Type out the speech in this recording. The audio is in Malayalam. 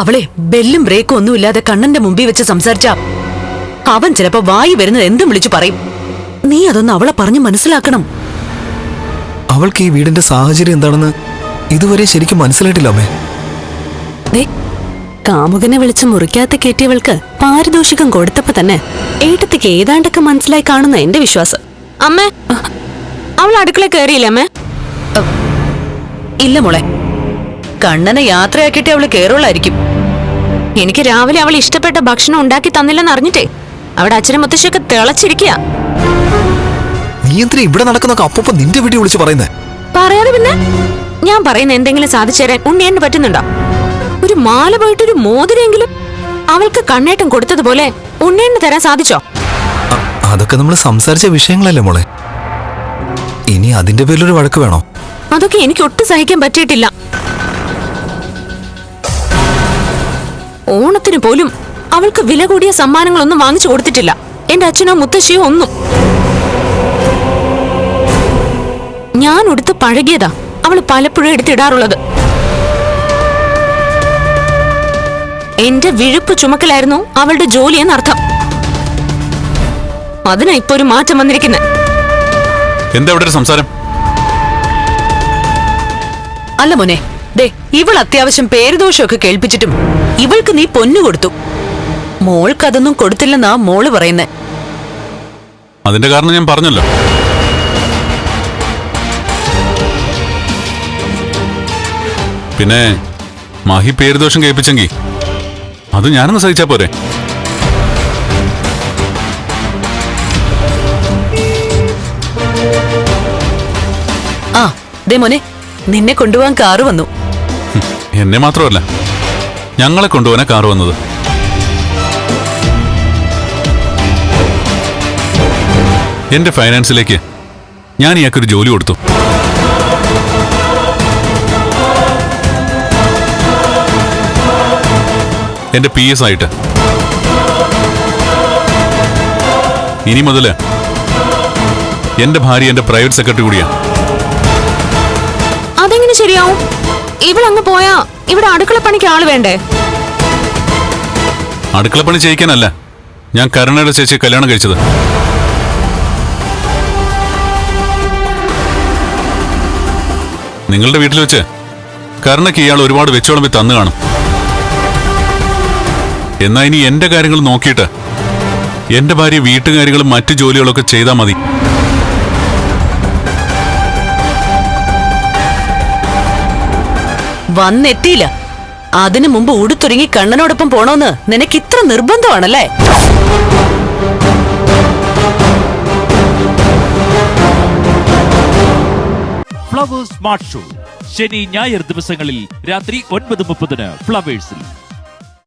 അവളെ ബെല്ലും ബ്രേക്കും ഒന്നും ഇല്ലാതെ കണ്ണന്റെ മുമ്പിൽ വെച്ച് സംസാരിച്ച അവൻ ചിലപ്പോ വായി വരുന്നത് എന്തും വിളിച്ചു പറയും. നീ അതൊന്ന് അവളെ പറഞ്ഞു മനസ്സിലാക്കണം. അവൾക്ക് ഈ വീടിന്റെ സാഹചര്യം എന്താണെന്ന് ഇതുവരെ ശരിക്കും മനസ്സിലായിട്ടില്ല അമ്മേ. കാമുകനെ വിളിച്ച് മുറിക്കാത്ത കേട്ടിയവൾക്ക് പാരിതോഷികം കൊടുത്തപ്പോ തന്നെ ഏട്ടത്തിക്ക് ഏതാണ്ടൊക്കെ മനസ്സിലായി കാണുന്ന എന്റെ വിശ്വാസം. അമ്മേ അവൾ അടുക്കള കയറിയില്ലേ അമ്മേ? ഇല്ല മോളെ കണ്ണനെ യാത്രയാക്കിയിട്ട് അവൾ കേറുള്ളായിരിക്കും. എനിക്ക് രാവിലെ അവൾ ഇഷ്ടപ്പെട്ട ഭക്ഷണം ഉണ്ടാക്കി തന്നില്ലെന്ന് അറിഞ്ഞിട്ടേ അവിടെ അച്ഛനും മുത്തശ്ശിയൊക്കെ തിളച്ചിരിക്കുക നീ എന്തിനാ ഇവിടെ നടക്കുന്നൊക്കെ അപ്പൊ നിന്റെ വീട്ടിൽ വിളിച്ച് പറയുന്നേ? പറയാതെ പിന്നെ? ഞാൻ പറയുന്ന എന്തെങ്കിലും സാധിച്ചു തരാൻ ഉണ്ണിയേന് പറ്റുന്നുണ്ടോ? ഒരു മാല പോയിട്ട് ഒരു മോതിരെങ്കിലും അവൾക്ക് കണ്ണേട്ടം കൊടുത്തതുപോലെ ഉണ്ണിയേന് തരാൻ സാധിച്ചോ? അതൊക്കെ നമ്മൾ സംസാരിച്ച വിഷയങ്ങളല്ലേ മോളെ. ഇനി അതിന്റെ പേരിലൊരു വഴക്ക് വേണോ? അതൊക്കെ എനിക്ക് ഒട്ടും സഹിക്കാൻ പറ്റിയിട്ടില്ല. ഓണത്തിന് പോലും അവൾക്ക് വില കൂടിയ സമ്മാനങ്ങളൊന്നും വാങ്ങിച്ചു കൊടുത്തിട്ടില്ല. എന്റെ അച്ഛനോ മുത്തശ്ശിയോ ഒന്നും. ഞാൻ ഉടുത്ത് പഴകിയതാ അവൾ പലപ്പോഴും എടുത്തിടാറുള്ളത്. എന്റെ വിഴുപ്പ് ചുമക്കലായിരുന്നു അവളുടെ ജോലി എന്നർത്ഥം. അതിനാ ഇപ്പൊ ഒരു മാറ്റം വന്നിരിക്കുന്നത് എന്താ ഇവിടെ ഒരു സംസാരം? അല്ല മോനെ ദേ ഇവൾ അത്യാവശ്യം പേരുദോഷമൊക്കെ കേൾപ്പിച്ചിട്ടും ഇവൾക്ക് നീ പൊന്നു കൊടുത്തു. മോൾക്കതൊന്നും കൊടുത്തില്ലെന്നാ മോൾ പറയുന്നേ. അതിന്റെ കാരണം ഞാൻ പറഞ്ഞല്ലോ. പിന്നെ മാഹി പേര് ദോഷം കേൾപ്പിച്ചെങ്കി അത് ഞാനൊന്ന് സഹിച്ചാ പോരെ. ആ ദേ മോനെ നിന്നെ കൊണ്ടുപോകാൻ കാറ് വന്നു. എന്നെ മാത്രമല്ല. ഞങ്ങളെ കൊണ്ടുപോകാനാ കാർ വന്നത്. എന്റെ ഫൈനാൻസിലേക്ക് ഞാൻ ഇയാൾക്കൊരു ജോലി കൊടുത്തു. എന്റെ പി എസ് ആയിട്ട്. ഇനി മുതൽ എന്റെ ഭാര്യ എന്റെ പ്രൈവറ്റ് സെക്രട്ടറി കൂടിയാണ് അതെങ്ങനെ ശരിയാവും? ഇവളങ്ങ് പോയാ ഇവിടെ അടുക്കള പണിക്ക് ആൾ വേണ്ടേ? അടുക്കള പണി ചെയ്യിക്കാനല്ല. ഞാൻ കരുണയുടെ ചേച്ചി കല്യാണം കഴിച്ചത്. നിങ്ങളുടെ വീട്ടിൽ വെച്ച് കരുണയ്ക്ക് ഇയാൾ ഒരുപാട് വെച്ചോളമ്പി തന്നു കാണും. എന്നാ ഇനി എന്റെ കാര്യങ്ങൾ നോക്കിയിട്ട് എന്റെ ഭാര്യ വീട്ടുകാര്യങ്ങളും മറ്റു ജോലികളൊക്കെ ചെയ്താൽ മതി. വന്നെത്തിയില്ല. അതിനു മുമ്പ് ഉടുത്തൊരുങ്ങി കണ്ണനോടൊപ്പം പോണോന്ന് നിനക്ക് ഇത്ര നിർബന്ധമാണല്ലേ? ഫ്ലവേഴ്സ് സ്മാർട്ട് ഷോ ശനി ഞായർ ദിവസങ്ങളിൽ രാത്രി ഒൻപത് മുപ്പതിന് ഫ്ലവേഴ്സിൽ